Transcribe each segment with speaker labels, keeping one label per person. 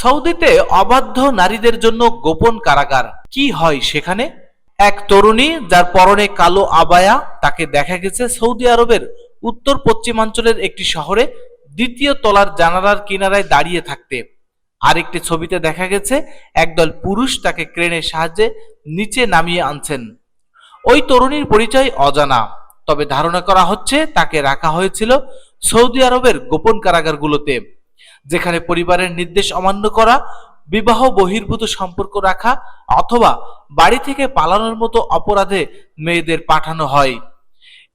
Speaker 1: সৌদিতে অবাধ্য নারীদের জন্য গোপন কারাগার। কি হয় সেখানে? এক তরুণী যার পরনে কালো আবায়া, তাকে দেখা গেছে সৌদি আরবের উত্তর পশ্চিমাঞ্চলের একটি শহরে দ্বিতীয় তলার জানালার কিনারায় দাঁড়িয়ে থাকতে। আরেকটি ছবিতে দেখা গেছে, একদল পুরুষ তাকে ক্রেনের সাহায্যে নিচে নামিয়ে আনছেন। ওই তরুণীর পরিচয় অজানা, তবে ধারণা করা হচ্ছে তাকে রাখা হয়েছিল সৌদি আরবের গোপন কারাগারগুলোতে। যেখানে পরিবারের নির্দেশ অমান্য করা, বিবাহ বহির্ভূত সম্পর্ক রাখা অথবা বাড়ি থেকে পালানোর মতো অপরাধে মেয়েদের পাঠানো হয়।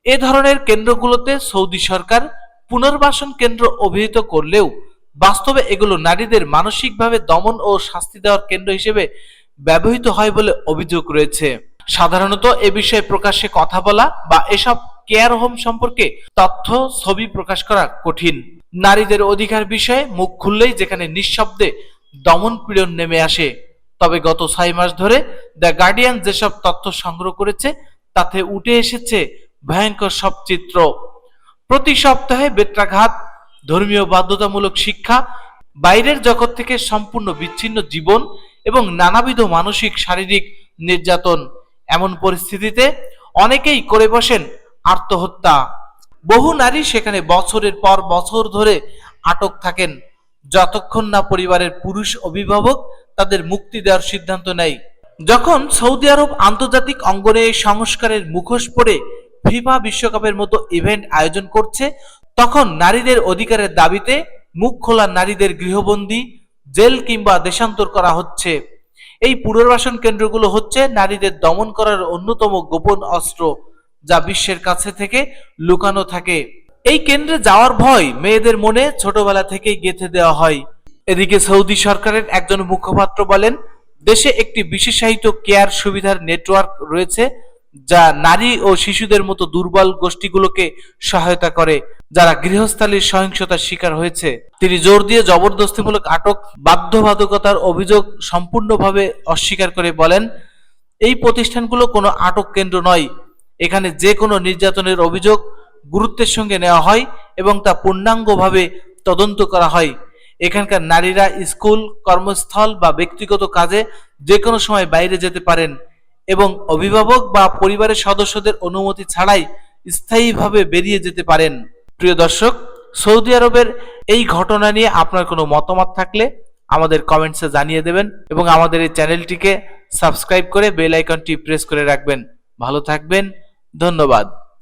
Speaker 1: এ ধরনের কেন্দ্রগুলোতে সৌদি সরকার পুনর্বাসন কেন্দ্র অভিহিত করলেও বাস্তবে এগুলো নারীদের মানসিকভাবে দমন ও শাস্তি দেওয়ার কেন্দ্র হিসেবে ব্যবহৃত হয় বলে অভিযোগ রয়েছে। সাধারণত এ বিষয়ে প্রকাশ্যে কথা বলা বা এসব কেয়ার হোম সম্পর্কে তথ্য, ছবি প্রকাশ করা কঠিন। নারীদের অধিকার বিষয়ে মুখ খুললেই যেখানে নিঃশব্দে দমন পীড়ন নেমে আসে। তবে গত ছয় মাস ধরে দ্য গার্ডিয়ান যেসব তথ্য সংগ্রহ করেছে, তাতে উঠে এসেছে ভয়ঙ্কর সব চিত্র। প্রতি সপ্তাহে বেত্রাঘাত, ধর্মীয় বাধ্যতামূলক শিক্ষা, বাইরের জগৎ থেকে সম্পূর্ণ বিচ্ছিন্ন জীবন এবং নানাবিধ মানসিক, শারীরিক নির্যাতন। এমন পরিস্থিতিতে অনেকেই করে বসেন আত্মহত্যা। বহু নারী সেখানে বছরের পর বছর ধরে আটক থাকেন। যতক্ষণ না পরিবারের পুরুষ অভিভাবক তাদের মুক্তি দেওয়ার সিদ্ধান্ত নেয়। যখন সৌদি আরব আন্তর্জাতিক অঙ্গনে সংস্কারের মুখোশ পরে ফিফা বিশ্বকাপের মতো ইভেন্ট আয়োজন করছে, তখন নারীদের অধিকারের দাবিতে মুখ খোলা নারীদের গৃহবন্দী, জেল কিংবা দেশান্তর করা হচ্ছে। এই পুনর্বাসন কেন্দ্রগুলো হচ্ছে নারীদের দমন করার অন্যতম গোপন অস্ত্র। যা বিশ্বের কাছে থেকে লুকানো থাকে। এই কেন্দ্রে যাওয়ার ভয় মেয়েদের মনে ছোটবেলা থেকেই গেঁথে দেওয়া হয়। এদিকে সৌদি সরকারের একজন মুখপাত্র বলেন, দেশে একটি বিশেষায়িত কেয়ার সুবিধার নেটওয়ার্ক রয়েছে, যা নারী ও শিশুদের মতো দুর্বল গোষ্ঠীগুলোকে সহায়তা করে, যারা গৃহস্থালীর সহিংসতার শিকার হয়েছে। তিনি জোর দিয়ে জবরদস্তিমূলক আটক, বাধ্যবাধকতার অভিযোগ সম্পূর্ণভাবে অস্বীকার করে বলেন, এই প্রতিষ্ঠানগুলো কোনো আটক কেন্দ্র নয় এখানে যে কোনো নির্যাতনের অভিযোগ গুরুত্বের সঙ্গে নেওয়া হয় এবং তা পূর্ণাঙ্গভাবে তদন্ত করা হয়। এখানকার নারীরা স্কুল, কর্মস্থল বা ব্যক্তিগত কাজে যে কোনো সময় বাইরে যেতে পারেন এবং অভিভাবক বা পরিবারের সদস্যদের অনুমতি ছাড়াই স্থায়ীভাবে বেরিয়ে যেতে পারেন। প্রিয় দর্শক, সৌদি আরবের এই ঘটনা নিয়ে আপনার কোনো মতামত থাকলে আমাদের কমেন্টসে জানিয়ে দেবেন এবং আমাদের এই চ্যানেলটিকে সাবস্ক্রাইব করে বেল আইকনটি প্রেস করে রাখবেন। ভালো থাকবেন ধন্যবাদ।